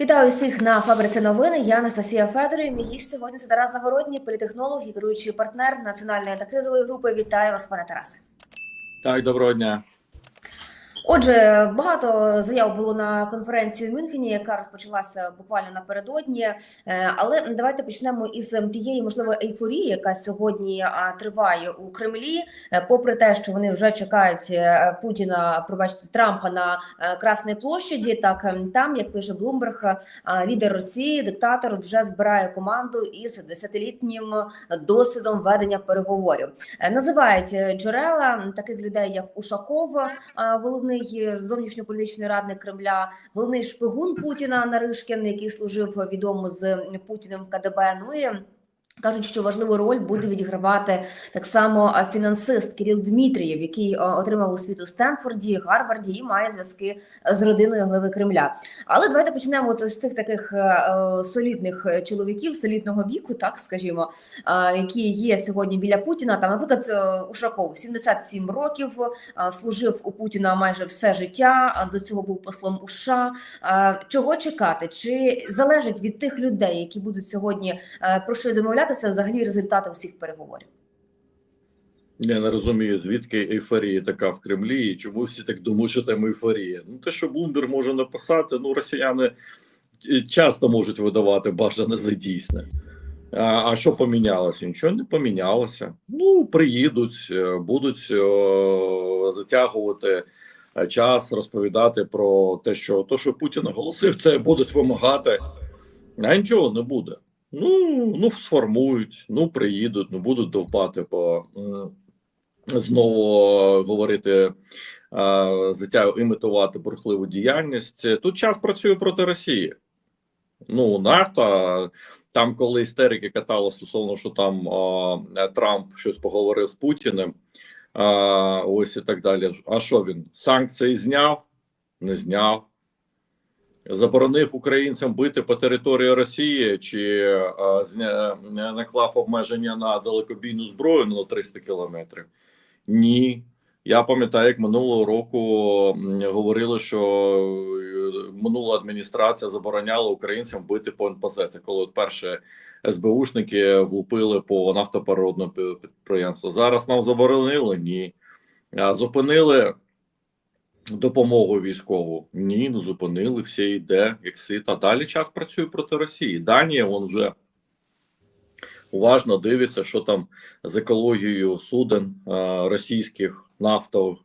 Вітаю всіх на фабриці новини. Я Анастасія Федорів. Мій гість сьогодні це Тарас Загородній, політехнолог і керуючий партнер національної та кризової групи. Вітаю вас, пане Тарасе. Так, доброго дня. Отже, багато заяв було на конференції у Мюнхені, яка розпочалася буквально напередодні. Е, Але давайте почнемо із тієї можливо ейфорії, яка сьогодні триває у Кремлі. Е, Попри те, що вони вже чекають е, Путіна, пробачте Трампа на е, Красній площаді. Так е, там, як пише Блумберг, е, лідер Росії, диктатор вже збирає команду із десятилітнім досвідом ведення переговорів. Е, Називають е, джерела таких людей, як Ушаков, е, головний зовнішньополітичний радник Кремля, головний шпигун Путіна Наришкін, який служив відомо з Путіним в КДБ. Ну і Кажуть, що важливу роль буде відігравати так само фінансист Кирил Дмитрієв, який отримав освіту в Стенфорді, Гарварді і має зв'язки з родиною глави Кремля. Але давайте почнемо от з цих таких е, е, солідних чоловіків солідного віку, так скажімо, які є сьогодні біля Путіна. Там, наприклад, е, Ушаков 77 років служив у Путіна майже все життя. До цього був послом у США. Чого чекати? Чи залежить від тих людей, які будуть сьогодні про щось домовлятися, взагалі результати всіх переговорів? Я не розумію, звідки ейфорія така в Кремлі, і чому всі так думають, що там ейфорія. Ну, те, що Блумберг може написати, ну, росіяни е, часто можуть видавати бажане за дійсне. А, а що помінялося? Нічого не помінялося. Ну, приїдуть, е, будуть о, затягувати е, час, розповідати про те, що то, що Путін оголосив, це будуть вимагати, а нічого не буде. Ну, ну сформують, ну приїдуть, ну будуть довпати по м, знову говорити, е, затя імітувати бурхливу діяльність. Тут час працює проти Росії. Ну, НАТО. Там, коли істерики катали стосовно, що там е, Трамп щось поговорив з Путіним, е, ось і так далі. А що він? Санкції зняв? Не зняв. Заборонив українцям бити по території Росії чи зня, наклав обмеження на далекобійну зброю на 300 кілометрів? Ні. Я пам'ятаю, як минулого року говорили, що е, минула адміністрація забороняла українцям бити по НПЗ. Це коли от перші СБУшники влупили по нафтопереробному підприємству. Зараз нам заборонили? Ні. Зупинили допомогу військову? Ні, не зупинили. Все йде як сит. А далі час працює проти Росії. Данія вон вже уважно дивиться, що там з екологією суден е, російських нафтових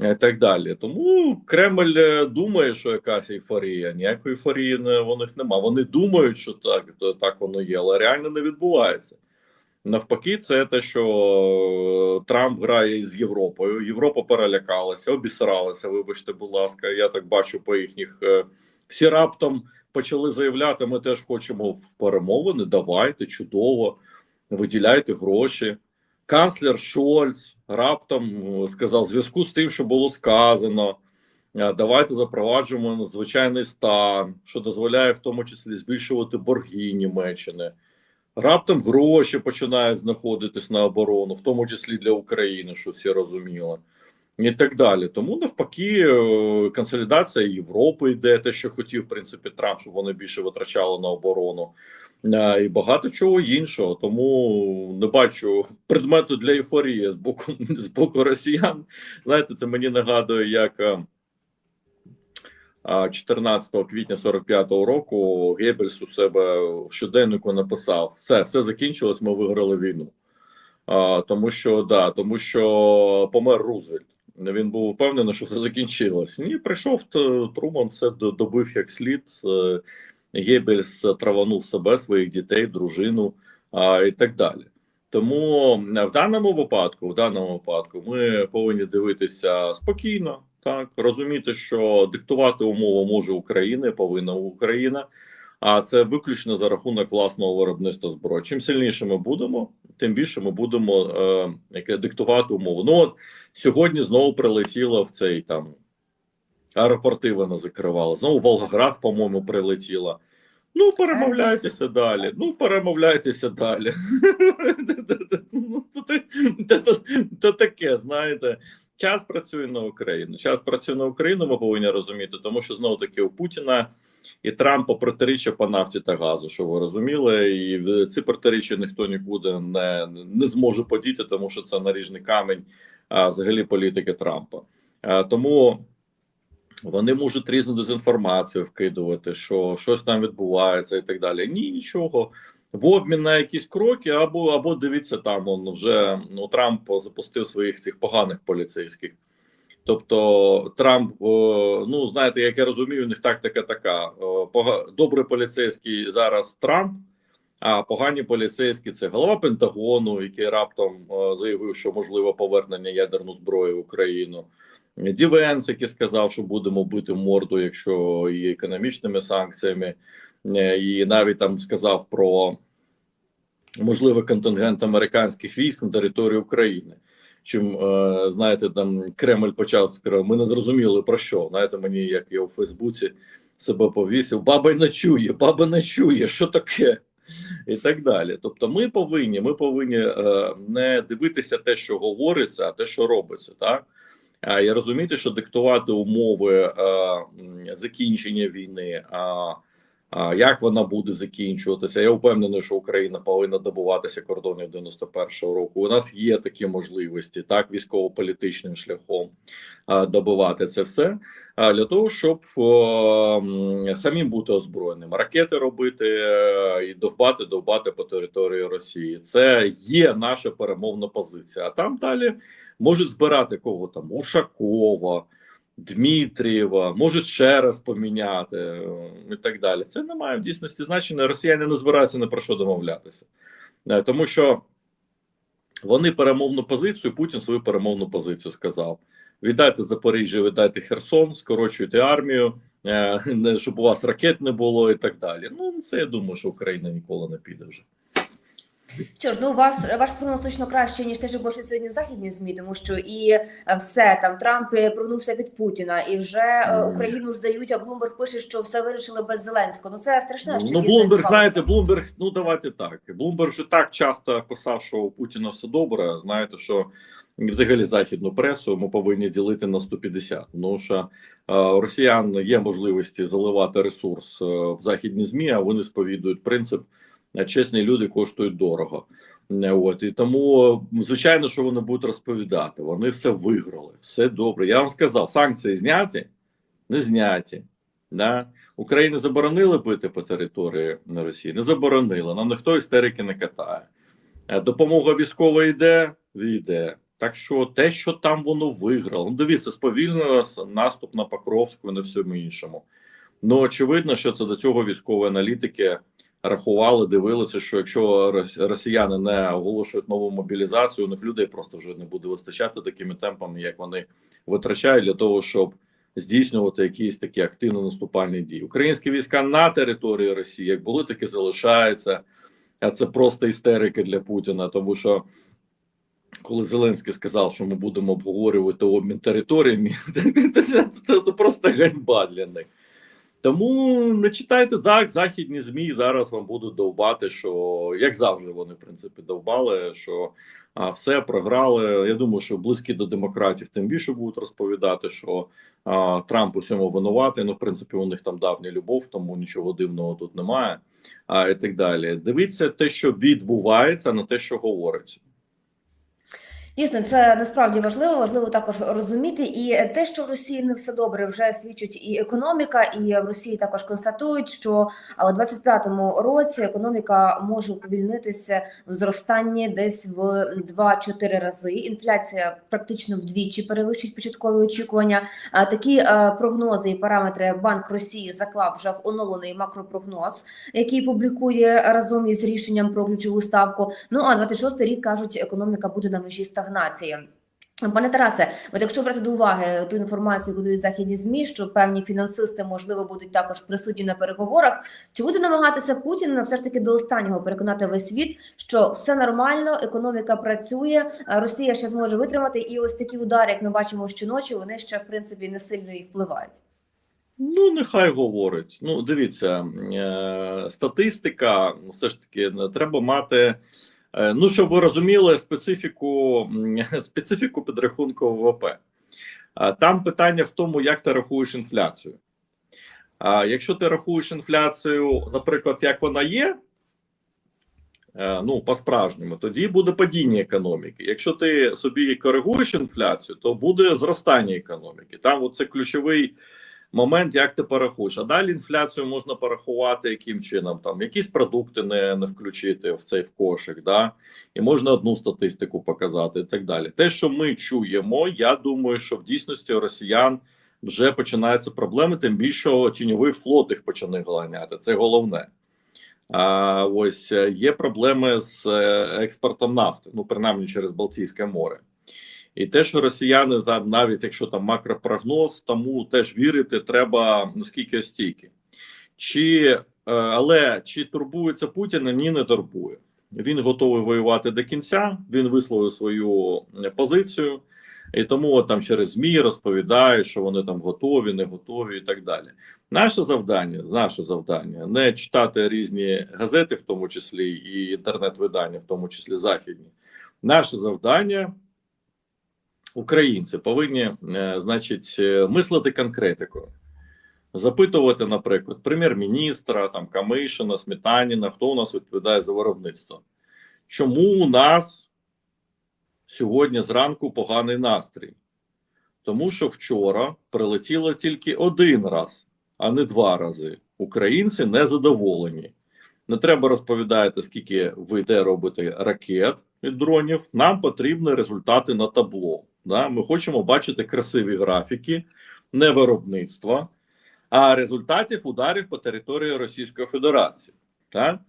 і так далі. Тому Кремль е, думає, що якась ейфорія. Ніякої ейфорії не, у них нема. Вони думають, що так, так воно є, але реально не відбувається. Навпаки, це те, що е, Трамп грає з Європою. Європа перелякалася, обісралася. Вибачте, будь ласка, я так бачу по їхніх. е, Всі раптом почали заявляти: ми теж хочемо в перемовини. Давайте чудово, виділяйте гроші. Канцлер Шольц раптом е, сказав: зв'язку з тим, що було сказано. Давайте запроваджуємо надзвичайний стан, що дозволяє в тому числі збільшувати борги Німеччини. Раптом гроші починають знаходитись на оборону, в тому числі для України, що всі розуміли, і так далі. Тому навпаки, е, консолідація Європи йде, те, що хотів в принципі Трамп, щоб вони більше витрачали на оборону, Е, і багато чого іншого. Тому не бачу предмету для ейфорії з боку з боку росіян. Знаєте, це мені нагадує, як. Е, а, 14 квітня 45-го року Геббельс у себе в щоденнику написав: все, все закінчилось, ми виграли війну. А, тому що да, тому що помер Рузвельт. Він був впевнений, що все закінчилось. Ні, прийшов Труман, все добив як слід. Е, Геббельс траванув себе, своїх дітей, дружину а, і так далі. Тому в даному випадку, в даному випадку, ми повинні дивитися спокійно, так розуміти, що диктувати умови може Україна, повинна Україна, а це виключно за рахунок власного виробництва зброї. Чим сильніше ми будемо, тим більше ми будемо е, диктувати умови. Ну от сьогодні знову прилетіло в цей там аеропорти. Вона закривала. Знову Волгоград, по-моєму, прилетіла. Ну, перемовляйтеся далі. Ну, перемовляйтеся далі. Ну, то- То таке, знаєте. Час працює на Україну. Час працює на Україну. Ми повинні розуміти, тому що знову таки у Путіна і Трампа протиріччя по нафті та газу, що ви розуміли, і ці протиріччя ніхто нікуди не, не зможе подіти, тому що це наріжний камінь а, взагалі політики Трампа. А, тому вони можуть різну дезінформацію вкидувати, що щось там відбувається і так далі. Ні, нічого. В обмін на якісь кроки, або або дивіться, там он вже ну Трамп запустив своїх цих поганих поліцейських. Тобто Трамп, ну знаєте, як я розумію, у них тактика така: добрий поліцейський зараз Трамп, а погані поліцейські це голова Пентагону, який раптом заявив, що можливо повернення ядерну зброю в Україну. Дівенс, який сказав, що будемо бити морду, якщо і економічними санкціями, і навіть там сказав про можливий контингент американських військ на території України. Чим е, знаєте, там Кремль почав сказав, ми не зрозуміли про що. Знаєте, мені як я у Фейсбуці себе повісив, баба не чує, баба не чує, що таке, і так далі. Тобто, ми повинні, ми повинні е, не дивитися те, що говориться, а те, що робиться, так. А я розумієте, що диктувати умови е, закінчення війни. Як вона буде закінчуватися? Я впевнений, що Україна повинна добуватися кордонів 91-го року. У нас є такі можливості, так військово-політичним шляхом добувати це все. Для того, щоб самим бути озброєним, ракети робити е, і довбати, довбати по території Росії. Це є наша перемовна позиція. А там далі можуть збирати кого там Ушакова. Дмитрієва, можуть ще раз поміняти е, і так далі. Це не має в дійсності значення. Росіяни не збираються ні про що домовлятися, Е, тому що вони перемовну позицію, Путін свою перемовну позицію сказав: віддайте Запоріжжя, віддайте Херсон, скорочуйте армію, е, щоб у вас ракет не було і так далі. Ну це я думаю, що Україна ніколи не піде вже. Що ж, ну ваш ваш прогноз точно краще ніж те, що пишуть сьогодні західні змі, тому що і е, все там Трамп е, прогнувся під Путіна, і вже е, Україну здають. А Блумберг пише, що все вирішили без Зеленського. Ну це страшно. що Ну, Блумберг, знаєте, Блумберг, ну давайте так. Блумберг вже так часто писав, що у Путіна все добре. Знаєте, що взагалі західну пресу ми повинні ділити на 150. Тому що у росіян є можливості заливати ресурс в західні змі, а вони сповідують принцип чесні люди коштують дорого. Е, От і тому, е, звичайно, що вони будуть розповідати. Вони все виграли, все добре. Я вам сказав, санкції зняті, не зняті. Да? Україні заборонили бити по території Росії? Не заборонили. Нам ніхто істерики не катає. Е, Допомога військова йде, йде. Так що те, що там воно виграло, ну дивіться, сповільнилося наступ на Покровську і на всьому іншому. Ну очевидно, що це до цього військові аналітики рахували, дивилися, що якщо рос- росіяни не оголошують нову мобілізацію, у них людей просто вже не буде вистачати такими темпами, як вони витрачають для того, щоб здійснювати якісь такі активно наступальні дії. Українські війська на території Росії як були, так і залишаються. А це просто істерика для Путіна, тому що коли Зеленський сказав, що ми будемо обговорювати обмін територіями, це просто ганьба для них. Тому не читайте так, західні ЗМІ зараз вам будуть довбати, що як завжди вони в принципі довбали, що а, все програли. Я думаю, що близькі до демократів тим більше будуть розповідати, що а, Трамп у цьому винуватий. Ну, в принципі, у них там давня любов, тому нічого дивного тут немає. А і так далі. Дивіться те, що відбувається, на те, що говориться. Дійсно, це насправді важливо. Важливо також розуміти. І те, що в Росії не все добре, вже свідчить і економіка, і в Росії також констатують, що у 25-му році економіка може уповільнитися в зростанні десь в 2-4 рази. Інфляція практично вдвічі перевищить початкові очікування. А такі прогнози і параметри Банк Росії заклав вже в оновлений макропрогноз, який публікує разом із рішенням про ключову ставку. Ну а 26 рік кажуть, економіка буде на межі стагнації. Пане Тарасе, от якщо брати до уваги ту інформацію, яку дають західні змі, що певні фінансисти можливо будуть також присутні на переговорах, чи буде намагатися Путін все ж таки до останнього переконати весь світ, що все нормально, економіка працює, Росія ще зможе витримати, і ось такі удари, як ми бачимо щоночі, вони ще в принципі не сильно і впливають. Ну, нехай говорить. Ну, дивіться, е, статистика, ну, все ж таки, треба мати. Е, Ну, щоб ви розуміли специфіку, специфіку підрахунку ВВП. Е, Там питання в тому, як ти рахуєш інфляцію. Якщо ти рахуєш інфляцію, наприклад, як вона є, е, ну по-справжньому, тоді буде падіння економіки. Якщо ти собі коригуєш інфляцію, то буде зростання економіки. Там це ключовий момент, як ти порахуєш. А далі інфляцію можна порахувати яким чином, там якісь продукти не, не включити в цей в кошик, да? і можна одну статистику показати, і так далі. Те, що ми чуємо, я думаю, що в дійсності у росіян вже починаються проблеми, тим більше тіньовий флот їх почне ганяти. Це головне. А ось е, є проблеми з е, експортом нафти, ну принаймні через Балтійське море. І те, що росіяни навіть якщо там макропрогноз, тому теж вірити треба ну скільки стільки. Чи е, але чи турбується Путіна? Ні, не турбує. Він готовий воювати до кінця. Він висловив свою позицію, і тому там через ЗМІ розповідають, що вони там готові, не готові, і так далі. Наше завдання, наше завдання не читати різні газети, в тому числі і інтернет-видання, в тому числі західні. Наше завдання українці повинні, е, значить, е, мислити конкретикою. Запитувати, наприклад, прем'єр-міністра, там Камишина, Сметаніна, хто у нас відповідає за виробництво. Чому у нас сьогодні зранку поганий настрій? Тому що вчора прилетіло тільки один раз, а не два рази. Українці не задоволені. Не треба розповідати, скільки ви де робите ракет від дронів. Нам потрібні результати на табло. Да? Ми хочемо бачити красиві графіки, не виробництва, а результатів ударів по території Російської Федерації. Так?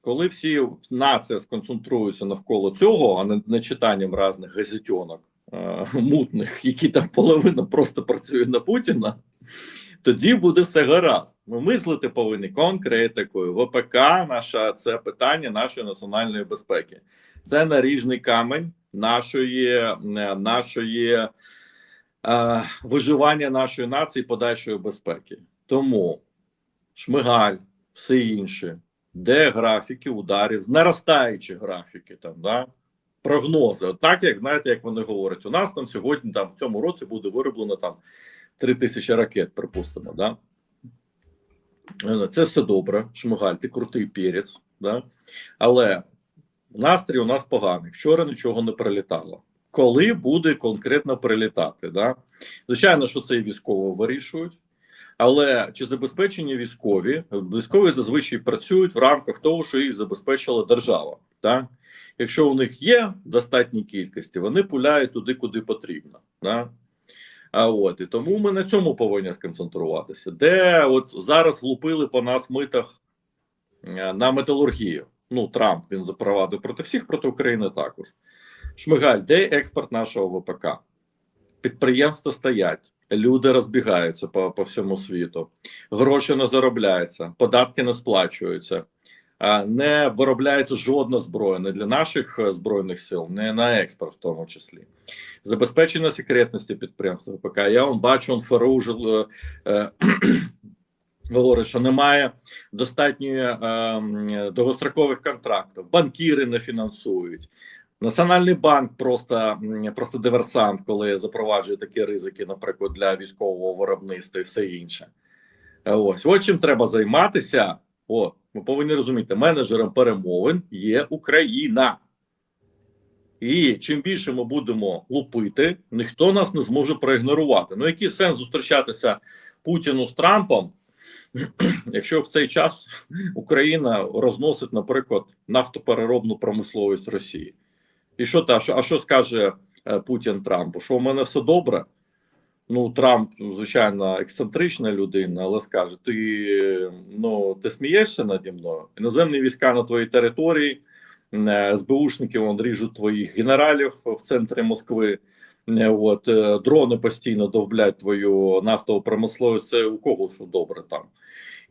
Коли всі нація сконцентруються навколо цього, а не, не читанням різних газетьонок е, мутних, які там половина просто працює на Путіна, тоді буде все гаразд. Ми мислити повинні конкретикою. ВПК наша це питання нашої національної безпеки. Це наріжний камень нашої, е, нашої е, виживання нашої нації подальшої безпеки. Тому Шмигаль, все інше, де графіки ударів, наростаючі графіки там, да? прогнози. Так, як знаєте, як вони говорять, у нас там сьогодні там в цьому році буде вироблено там 3 тисячі ракет, припустимо. Да? Е, Це все добре. Шмигаль, ти крутий перець, да? але настрій у нас поганий. Вчора нічого не прилітало. Коли буде конкретно прилітати? Да? Звичайно, що це і військово вирішують. Але чи забезпечені військові? Військові зазвичай працюють в рамках того, що їх забезпечила держава. Так? Якщо у них є достатні кількості, вони пуляють туди, куди потрібно. Так? А от і тому ми на цьому повинні сконцентруватися. Де от зараз влупили по нас митах е, на металургію. Ну, Трамп він запровадив проти всіх, проти України також. Шмигаль, де експорт нашого ВПК? Підприємства стоять, люди розбігаються по, по всьому світу, гроші не заробляються, податки не сплачуються, не виробляється жодна зброя не для наших е, збройних сил, не на експорт, в тому числі. Забезпечення секретності підприємства ВПК. Я вам бачу, он ФРУ говорить, що немає достатньої е, довгострокових контрактів, банкіри не фінансують. Національний банк просто, просто диверсант, коли запроваджує такі ризики, наприклад, для військового виробництва і все інше. Е, Ось, от чим треба займатися. О, ми повинні розуміти, менеджером перемовин є Україна. І чим більше ми будемо лупити, ніхто нас не зможе проігнорувати. Ну, який сенс зустрічатися Путіну з Трампом, якщо в цей час Україна розносить, наприклад, нафтопереробну промисловість Росії? І що та що, а що скаже е, Путін Трампу? Що у мене все добре? Ну, Трамп, ну, звичайно, ексцентрична людина, але скаже: ти ну ти смієшся наді мною? Іноземні війська на твоїй території, е, СБУшники вон ріжуть твоїх генералів в центрі Москви. Е, От е, дрони постійно довблять твою нафтову промисловість. Це у кого що добре там.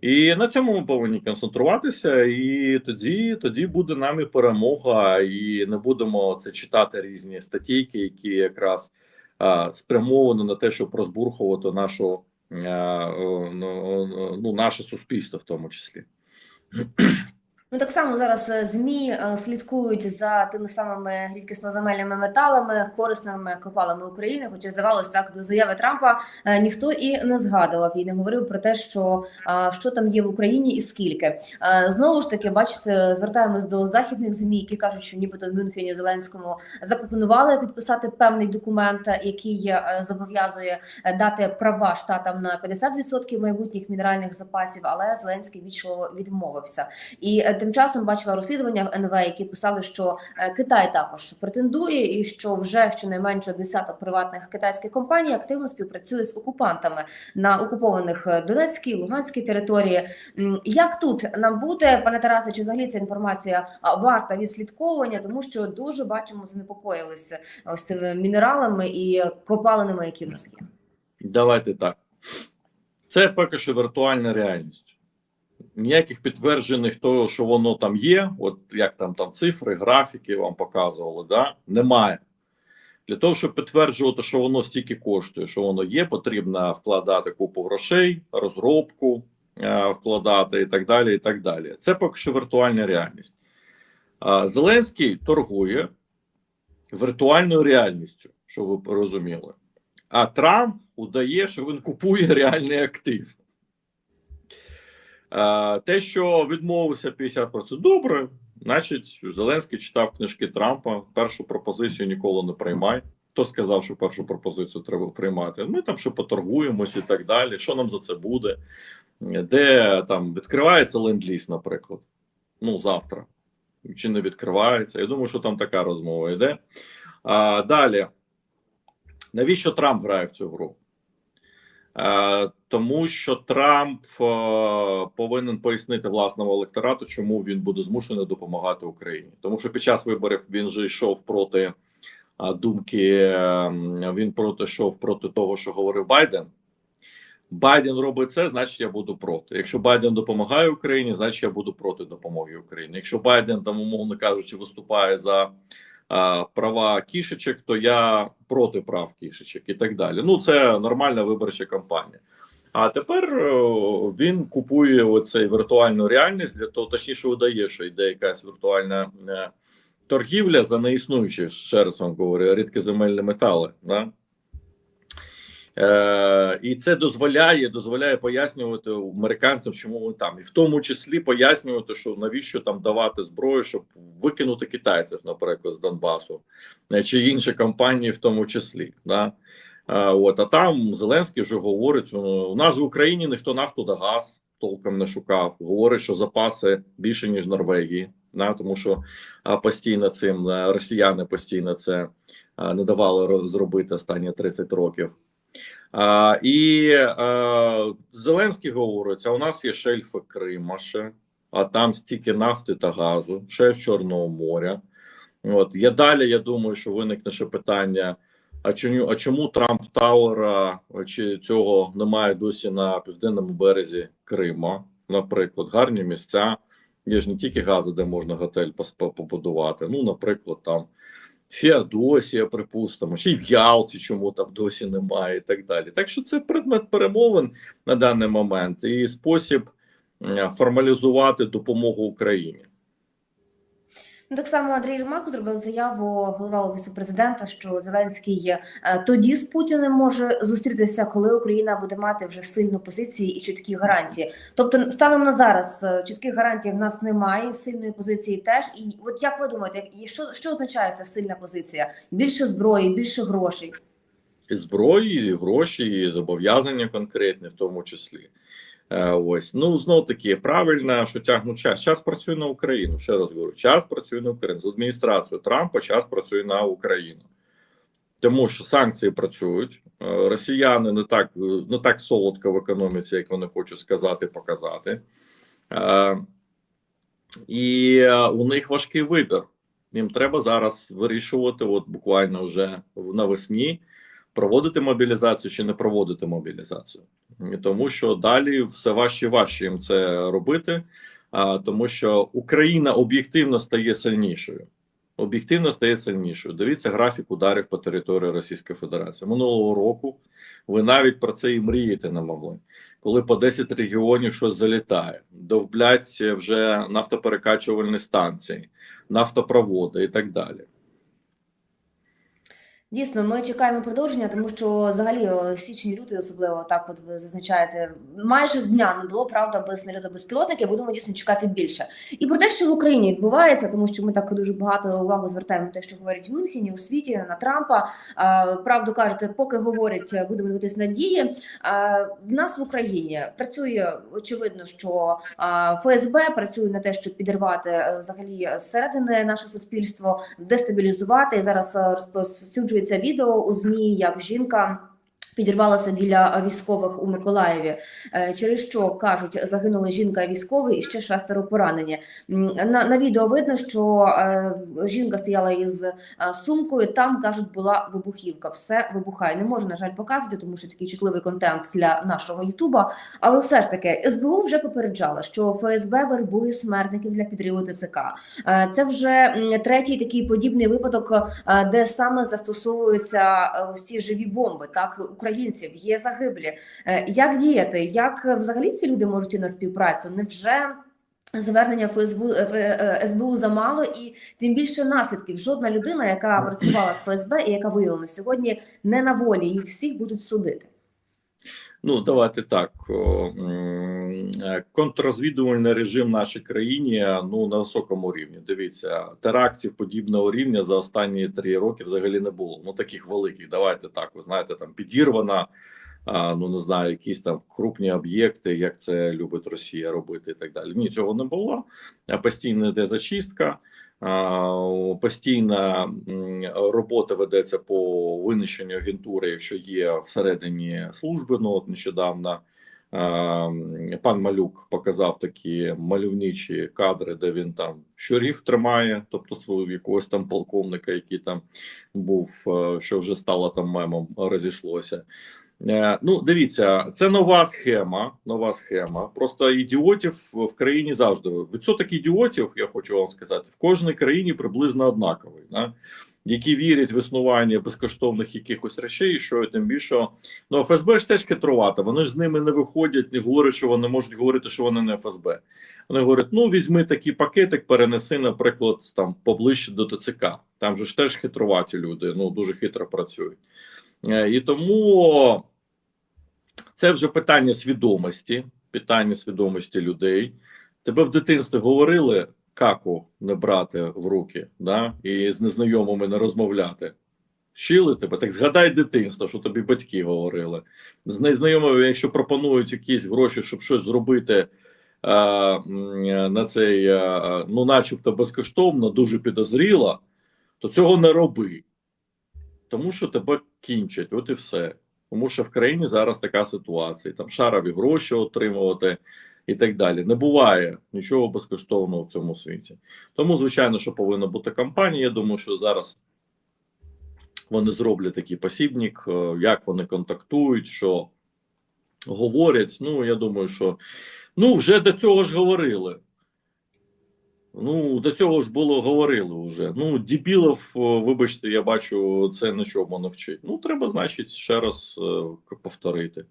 І на цьому ми повинні концентруватися, і тоді тоді буде нам і перемога, і не будемо це читати різні статейки, які якраз а, спрямовані на те, щоб розбурхувати нашу а, ну, ну, наше суспільство, в тому числі. Ну так само зараз е, змі е, слідкують за тими самими рідкісноземельними металами, корисними копалами України. Хоча здавалось так до заяви Трампа е, ніхто і не згадував і не говорив про те, що що там є в Україні і скільки. Знову ж таки, бачите, звертаємось до західних змі, які кажуть, що нібито в Мюнхені Зеленському запропонували підписати певний документ, який зобов'язує дати права штатам на 50% майбутніх мінеральних запасів, але Зеленський вічливо відмовився. І тим часом бачила розслідування в НВ, які писали, що е, Китай також претендує, і що вже щонайменше десяток приватних китайських компаній активно співпрацює з окупантами на окупованих е, Донецькій, Луганській території. Як тут нам буде, пане Тарасе, чи взагалі ця інформація варта відслідковування, тому що дуже бачимо, занепокоїлися ось цими мінералами і копалинами, які в нас є. Давайте так. Це поки що віртуальна реальність. Ніяких підтверджених того, що воно там є, от як там там цифри, графіки вам показували, да? немає. Для того, щоб підтверджувати, що воно стільки коштує, що воно є, потрібно вкладати купу грошей, розробку е, вкладати і так далі. і так далі. Це поки що віртуальна реальність. А Зеленський торгує віртуальною реальністю, щоб ви розуміли. А Трамп удає, що він купує реальний актив. Е, Те, що відмовився 50%, добре. Значить, Зеленський читав книжки Трампа. Першу пропозицію ніколи не приймай. Хто сказав, що першу пропозицію треба приймати? Ми там ще поторгуємось і так далі. Що нам за це буде? Де там відкривається ленд-ліз, наприклад? Ну, завтра. Чи не відкривається? Я думаю, що там така розмова йде. А, далі. Навіщо Трамп грає в цю гру? Е, тому що Трамп е, повинен пояснити власному електорату, чому він буде змушений допомагати Україні. Тому що під час виборів він же йшов проти е, думки, е, він проти йшов проти того, що говорив Байден. Байден робить це, значить я буду проти. Якщо Байден допомагає Україні, значить я буду проти допомоги Україні. Якщо Байден там, умовно кажучи, виступає за права кішечок, то я проти прав кішечок і так далі. Ну це нормальна виборча кампанія. А тепер він купує оцей віртуальну реальність для того, точніше видає, що йде якась віртуальна е, торгівля за неіснуючі, ще раз вам говорю, рідкоземельні метали. Да? Е, і це дозволяє дозволяє пояснювати американцям, чому вони там, і в тому числі пояснювати, що навіщо там давати зброю, щоб викинути китайців, наприклад, з Донбасу е, чи інші компанії, в тому числі. Да? Е, от а там Зеленський вже говорить: ну, у нас в Україні ніхто нафту та газ толком не шукав. Говорить, що запаси більше ніж Норвегії, да? тому що постійно цим е, росіяни постійно це не давали ро- зробити останні 30 років. А, і а, Зеленський говорить: а у нас є шельфи Крима ще, а там стільки нафти та газу, шельф Чорного моря. От я далі. Я думаю, що виникне ще питання: а чому, а чому Трамп Тауера чи цього немає досі на південному березі Крима? Наприклад, гарні місця. Є ж не тільки гази, де можна готель побудувати. Ну, наприклад, там Феодосія, припустимо, ще й в Ялті, чому там досі немає, і так далі. Так що це предмет перемовин на даний момент і спосіб формалізувати допомогу Україні. Ну, так само Андрій Римак зробив заяву голова офісу президента, що Зеленський е, тоді з Путіним може зустрітися, коли Україна буде мати вже сильну позицію і чіткі гарантії. Тобто, станом на зараз е, чітких гарантій в нас немає, сильної позиції теж. І от як ви думаєте, як що, що означає ця сильна позиція? Більше зброї, більше грошей. Зброї, гроші, зобов'язання конкретні, в тому числі. Е, ось ну знов таки правильно, що тягнуть час. Час працює на Україну. Ще раз говорю, час працює на Україну з адміністрацією Трампа. Час працює на Україну, тому що санкції працюють. Е, Росіяни не так не так солодко в економіці, як вони хочуть сказати, показати. Е, І е, у них важкий вибір. Їм треба зараз вирішувати, от буквально вже навесні проводити мобілізацію чи не проводити мобілізацію, тому що далі все важче і важче їм це робити, а, тому що Україна об'єктивно стає сильнішою. Об'єктивно стає сильнішою. Дивіться графік ударів по території Російської Федерації минулого року. Ви навіть про це і мріяти не могли. коли по 10 регіонів щось залітає, довблять вже нафтоперекачувальні станції, нафтопроводи і так далі. Дійсно, ми чекаємо продовження, тому що взагалі о, січень лютий, особливо так, от ви зазначаєте, майже дня не було правда без нальоту безпілотників. Будемо дійсно чекати більше. І про те, що в Україні відбувається, тому що ми так дуже багато увагу звертаємо на те, що говорять в Мюнхені, у світі на Трампа. А, правду кажете, поки говорять, будемо дивитись на дії. А, в нас в Україні працює очевидно, що а, ФСБ працює на те, щоб підірвати е, взагалі зсередини наше суспільство, дестабілізувати. І зараз е, розповсюджується відео у змі, як жінка. Підірвалася біля військових у Миколаєві, е, через що кажуть, загинула жінка військовий і ще шестеро поранені. На, на відео видно, що е, жінка стояла із е, сумкою. Там кажуть, була вибухівка. Все вибухає. Не можу на жаль показувати, тому що такий чутливий контент для нашого Ютуба. Але все ж таки СБУ вже попереджала, що ФСБ вербує смертників для підриву ТЦК. Е, Це вже третій такий подібний випадок, де саме застосовуються ось ці живі бомби, так українців є загиблі. Е, Як діяти? Як е, взагалі ці люди можуть і на співпрацю? Невже звернення ФСБУ, е, СБУ замало і тим більше наслідків? Жодна людина, яка працювала з ФСБ і яка виявлена сьогодні, не на волі. Їх всіх будуть судити. Ну, давайте так. О, е, Контррозвідувальний режим в нашій країні ну на високому рівні. Дивіться, терактів подібного рівня за останні три роки взагалі не було. Ну таких великих. Давайте так. Ви знаєте, там підірвана. А, ну не знаю, якісь там крупні об'єкти, як це любить Росія робити, і так далі. Ні, цього не було. Постійно йде зачистка. Постійна робота ведеться по винищенню агентури, якщо є всередині служби. Ну от нещодавно пан Малюк показав такі мальовничі кадри, де він там щурів тримає, тобто свого якогось там полковника, який там був, е, що вже стало там мемом, розійшлося. Е, Ну, дивіться, це нова схема. Нова схема. Просто ідіотів в країні завжди відсоток ідіотів, я хочу вам сказати, в кожній країні приблизно однаковий. Да? Які вірять в існування безкоштовних якихось речей, що тим більше ну ФСБ ж теж хитрувати. Вони ж з ними не виходять, не говорять, що вони можуть говорити, що вони не ФСБ. Вони говорять: ну візьми такий пакетик, перенеси, наприклад, там поближче до ТЦК. Там же ж теж хитруваті люди, ну дуже хитро працюють. Е, І тому це вже питання свідомості, питання свідомості людей. Тебе в дитинстві говорили каку не брати в руки, да? і з незнайомими не розмовляти. Вчили тебе, так згадай дитинство, що тобі батьки говорили. З незнайомими, якщо пропонують якісь гроші, щоб щось зробити е, на цей, е, ну, начебто безкоштовно, дуже підозріло, то цього не роби. Тому що тебе кінчать, от і все. Тому що в країні зараз така ситуація. Там шарові гроші отримувати і так далі. Не буває нічого безкоштовного в цьому світі. Тому, звичайно, що повинна бути кампанія. Я думаю, що зараз вони зроблять такий посібник, е, як вони контактують, що говорять. Ну, я думаю, що ну, вже до цього ж говорили. Ну, до цього ж було говорили вже. Ну, дебілов, е, вибачте, я бачу, це на чому навчить. Ну, треба, значить, ще раз е, повторити.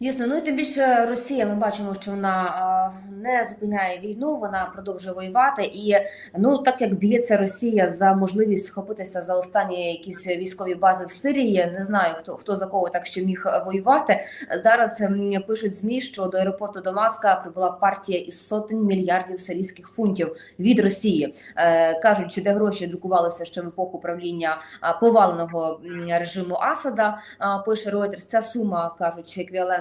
Дійсно, ну і тим більше Росія. Ми бачимо, що вона не зупиняє війну, вона продовжує воювати. І ну так як б'ється Росія за можливість схопитися за останні якісь військові бази в Сирії. Не знаю хто хто за кого так ще міг воювати. Зараз пишуть змі, що до аеропорту Дамаска прибула партія із сотень мільярдів сирійських фунтів від Росії. Е, кажуть, де гроші друкувалися ще в епоху правління поваленого режиму Асада. Пише Reuters, ця сума кажуть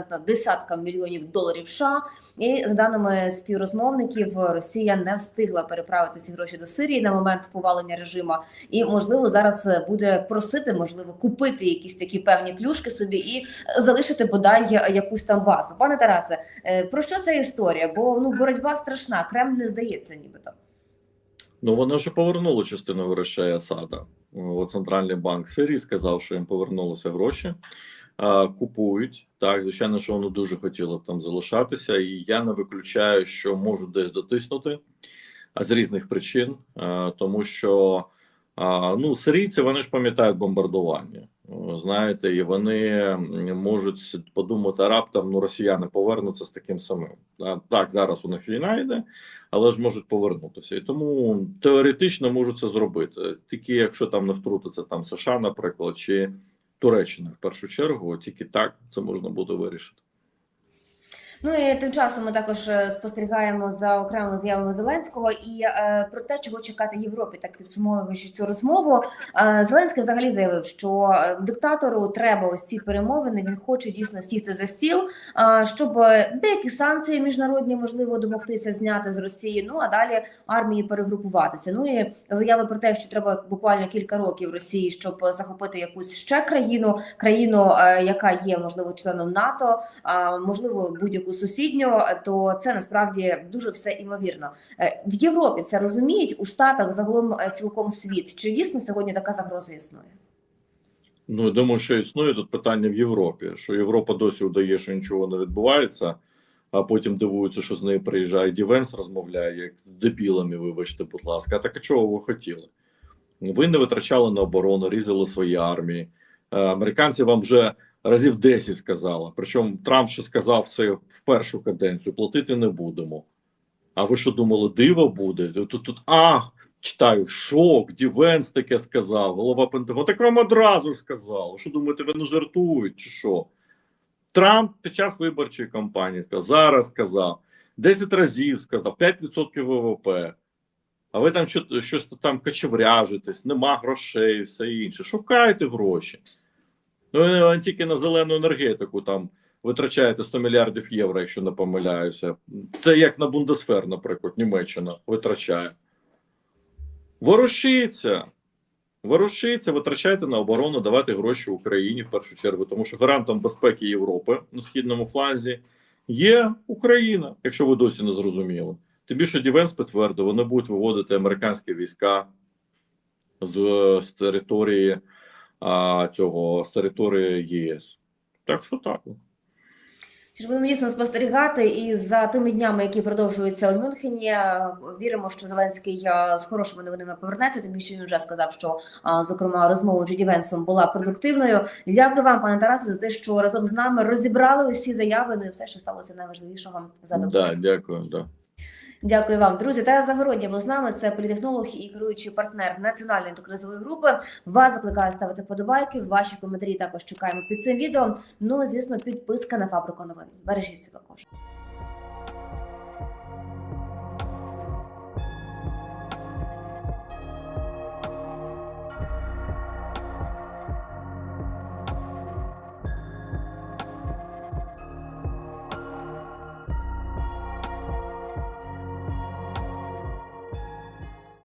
еквівалентна десяткам мільйонів доларів США. І за даними співрозмовників, Росія не встигла переправити ці гроші до Сирії на момент повалення режиму, і можливо зараз буде просити, можливо, купити якісь такі певні плюшки собі і залишити бодай якусь там базу. Пане Тарасе, е, про що ця історія? Бо ну боротьба страшна, Кремль не здається, нібито. Ну, вони вже повернули частину грошей Асада. Центральний банк Сирії сказав, що їм повернулися гроші. Купують так, звичайно, що вони дуже хотіли б там залишатися, і я не виключаю, що можуть десь дотиснути а з різних причин, тому що ну сирійці вони ж пам'ятають бомбардування. Знаєте, і вони можуть подумати раптом, ну росіяни повернуться з таким самим. Так, зараз у них війна йде, але ж можуть повернутися. І тому теоретично можуть це зробити. Тільки якщо там не втрутиться там США, наприклад, чи Туреччина в першу чергу, тільки так це можна буде вирішити. Ну і тим часом ми також е, спостерігаємо за окремими заявами Зеленського і е, про те, чого чекати Європі, так підсумовуючи цю розмову. Е, Зеленський взагалі заявив, що е, диктатору треба ось ці перемовини. Він хоче дійсно сісти за стіл, е, щоб е, деякі санкції міжнародні можливо домогтися зняти з Росії. Ну а далі армії перегрупуватися. Ну і заяви про те, що треба буквально кілька років Росії, щоб захопити якусь ще країну, країну, е, яка є можливо членом НАТО, а можливо будь-яку сусідню, то це насправді дуже все імовірно. Е, В Європі це розуміють у Штатах загалом е, цілком світ. Чи дійсно сьогодні така загроза існує? Ну я думаю, що існує тут питання в Європі, що Європа досі удає, що нічого не відбувається, а потім дивуються, що з нею приїжджає Дівенс, розмовляє як з дебілами, вибачте, будь ласка. А так чого ви хотіли? Ви не витрачали на оборону, різали свої армії. Е, Американці вам вже разів 10 сказали. Причому Трамп ще сказав це в першу каденцію: платити не будемо. А ви що думали, диво буде? Тут тут ах, читаю шок, Дівенс таке сказав, голова Пентагону. Так вам одразу ж сказав. Що думаєте, ви не жартують чи що? Трамп під час виборчої кампанії сказав, зараз сказав, 10 разів сказав, 5% ВВП. А ви там щось там кочевряжитесь, нема грошей, все інше. Шукайте гроші. Ну, тільки на зелену енергетику там витрачаєте 100 мільярдів євро, якщо не помиляюся. Це як на Бундесфер, наприклад, Німеччина витрачає. Ворушіться. Ворушіться, витрачайте на оборону, давайте гроші Україні в першу чергу, тому що гарантом безпеки Європи на східному фланзі є Україна, якщо ви досі не зрозуміли. Тим більше Дівенс підтвердив, вони будуть виводити американські війська з, з території а, цього з території ЄС. Так що так. Чи будемо дійсно спостерігати і за тими днями, які продовжуються у Мюнхені, е, віримо, що Зеленський е, з хорошими новинами повернеться. Тим більше він вже сказав, що е, зокрема розмова Джеді Венсом була продуктивною. Дякую вам, пане Тарасе, за те, що разом з нами розібрали усі заяви. Ну і все, що сталося найважливішого за добу. Да, дякую. Да. Дякую вам, друзі. Тарас Загородня був з нами. Це політехнолог і керуючий партнер національної антикризової групи. Вас закликаю ставити подобайки. Ваші коментарі також чекаємо під цим відео. Ну і звісно, підписка на фабрику новин. Бережіть себе кожен.